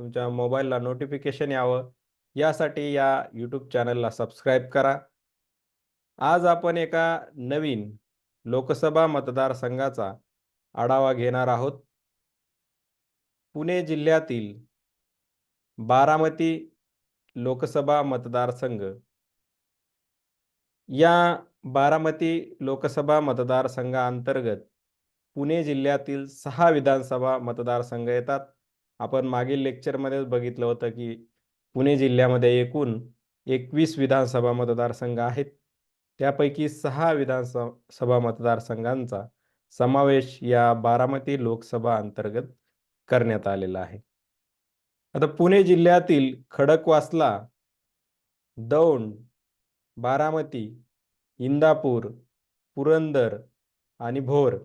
तुमच्या मोबाईलला नोटिफिकेशन यावं. यासाठी या यूट्यूब चॅनलला सबस्क्राईब करा. आज आपण एका नवीन लोकसभा मतदारसंघाचा आढावा घेणार आहोत. पुणे जिल्ह्यातील बारामती लोकसभा मतदारसंघ. या बारामती लोकसभा मतदारसंघाअंतर्गत पुणे जिल्ह्यातील सहा विधानसभा मतदारसंघ येतात. आपण मागील लेक्चरमध्येच बघितलं होतं की पुणे जिल्ह्यामध्ये एकूण एकवीस विधानसभा मतदारसंघ आहेत. त्यापैकी सहा विधानसभा मतदारसंघांचा समावेश या बारामती लोकसभा अंतर्गत करण्यात आलेला आहे. आता पुणे जिल्ह्यातील खडकवासला दौंड बारामती इंदापूर पुरंदर आणि भोर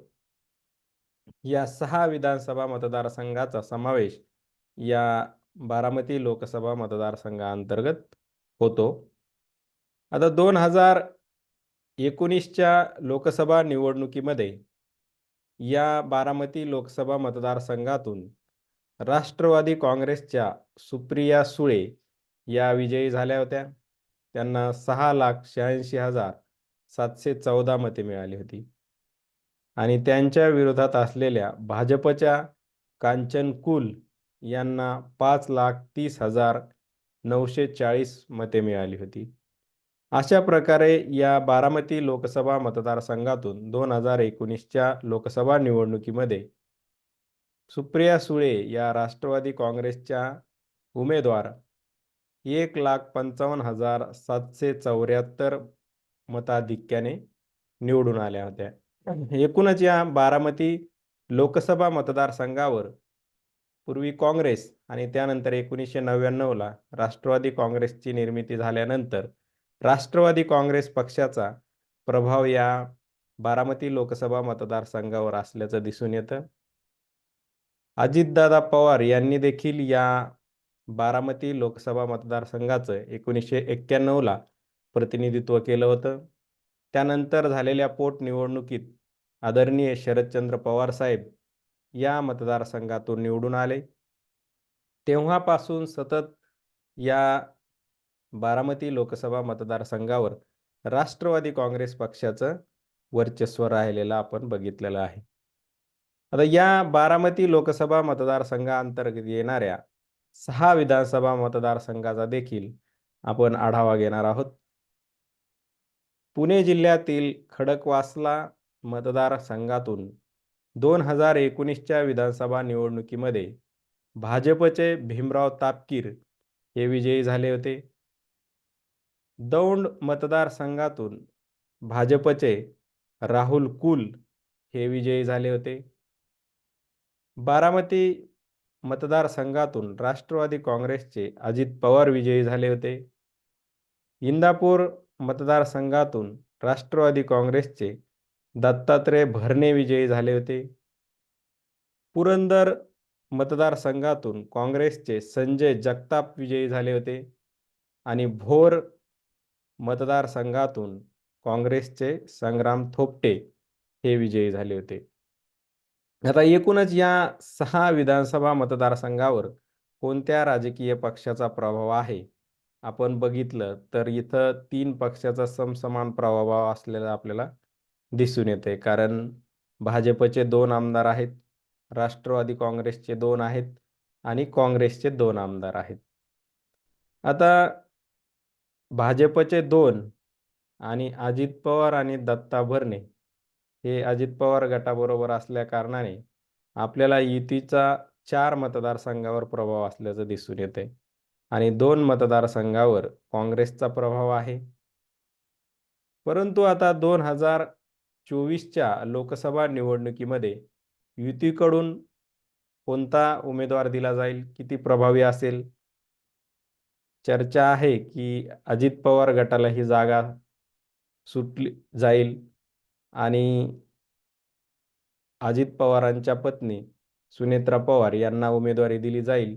या सहा विधानसभा मतदारसंघाचा समावेश या बारामती लोकसभा मतदारसंघाअंतर्गत होतो. आता दोन हजार एकोणीसच्या लोकसभा निवडणुकीमध्ये या बारामती लोकसभा मतदारसंघातून राष्ट्रवादी काँग्रेसच्या सुप्रिया सुळे या विजयी झाल्या होत्या. त्यांना सहा लाख शहाऐंशी हजार सातशे चौदा मते मिळाली होती. आणि त्यांच्या विरोधात असलेल्या भाजपच्या कांचन कुल यांना पाच लाख तीस हजार नऊशे चाळीस मते मिळाली होती. अशा प्रकारे या बारामती लोकसभा मतदारसंघातून दोन हजार एकोणीसच्या लोकसभा निवडणुकीमध्ये सुप्रिया सुळे या राष्ट्रवादी काँग्रेसच्या उमेदवार एक लाख पंचावन्न हजार सातशे चौऱ्याहत्तर मताधिक्याने निवडून आल्या होत्या. एकूणच या बारामती लोकसभा मतदारसंघावर पूर्वी काँग्रेस आणि त्यानंतर एकोणीसशे नव्याण्णवला राष्ट्रवादी काँग्रेसची निर्मिती झाल्यानंतर राष्ट्रवादी काँग्रेस पक्षाचा प्रभाव या बारामती लोकसभा मतदारसंघावर असल्याचं दिसून येतं. अजितदादा पवार यांनी देखील या बारामती लोकसभा मतदारसंघाचं एकोणीसशे एक्क्याण्णवला प्रतिनिधित्व केलं होतं. त्यानंतर झालेल्या पोटनिवडणुकीत आदरणीय शरदचंद्र पवार साहेब या मतदारसंघातून निवडून आले. तेव्हापासून सतत या बारामती लोकसभा मतदारसंघावर राष्ट्रवादी काँग्रेस पक्षाचं वर्चस्व राहिलेलं आपण बघितलेलं आहे. आता या बारामती लोकसभा मतदारसंघाअंतर्गत येणाऱ्या सहा विधानसभा मतदारसंघाचा देखील आपण आढावा घेणार आहोत. पुणे जिल्ह्यातील खडकवासला मतदारसंघातून दोन हजार एकोणीसच्या विधानसभा निवडणुकीमध्ये भाजपचे भीमराव तापकीर हे विजयी झाले होते. दौंड मतदारसंघातून भाजपचे राहुल कुल हे विजयी झाले होते. बारामती मतदारसंघातून राष्ट्रवादी काँग्रेसचे अजित पवार विजयी झाले होते. इंदापूर मतदारसंघातून राष्ट्रवादी काँग्रेसचे दत्तात्रय भरणे विजयी झाले होते. पुरंदर मतदारसंघातून काँग्रेसचे संजय जगताप विजयी झाले होते आणि भोर मतदारसंघातून काँग्रेसचे संग्राम थोपटे हे विजयी झाले होते. आता एकूणच या सहा विधानसभा मतदारसंघावर कोणत्या राजकीय पक्षाचा प्रभाव आहे? आपण बघितलं तर इथं तीन पक्षाचा समसमान प्रभाव असलेला आपल्याला दिसून येते कारण भाजपचे दोन आमदार आहेत राष्ट्रवादी काँग्रेसचे दोन आहेत आणि काँग्रेसचे दोन आमदार आहेत. आता भाजपचे दोन आणि अजित पवार आणि दत्ता भरणे हे अजित पवार गटाबरोबर असल्या कारणाने आपल्याला युतीचा चार मतदारसंघावर प्रभाव असल्याचं दिसून येते आणि दोन मतदारसंघावर काँग्रेसचा प्रभाव आहे. परंतु आता दोन हजार चोवीसच्या लोकसभा निवडणुकीमध्ये युतीकडून कोणता उमेदवार दिला जाईल किती प्रभावी असेल? चर्चा आहे की अजित पवार गटाला ही जागा सुटली जाईल आणि अजित पवारांच्या पत्नी सुनेत्रा पवार यांना उमेदवारी दिली जाईल.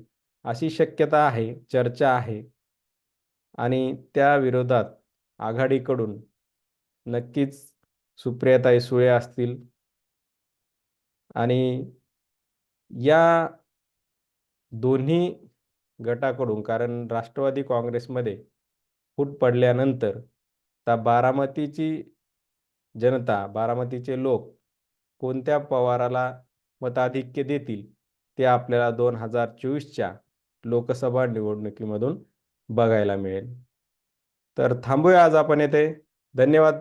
अशी शक्यता आहे चर्चा आहे आणि त्या विरोधात आघाडीकडून नक्कीच सुप्रियाताई सुळे असतील आणि या दोन्ही गटाकडून कारण राष्ट्रवादी काँग्रेसमध्ये फूट पडल्यानंतर आता बारामतीची जनता बारामतीचे लोक कोणत्या पवाराला मताधिक्य देतील ते आपल्याला दोन हजार चोवीसच्या लोकसभा निवडणुकीमधून बघायला मिळेल. तर थांबूया आज आपण येथे. धन्यवाद.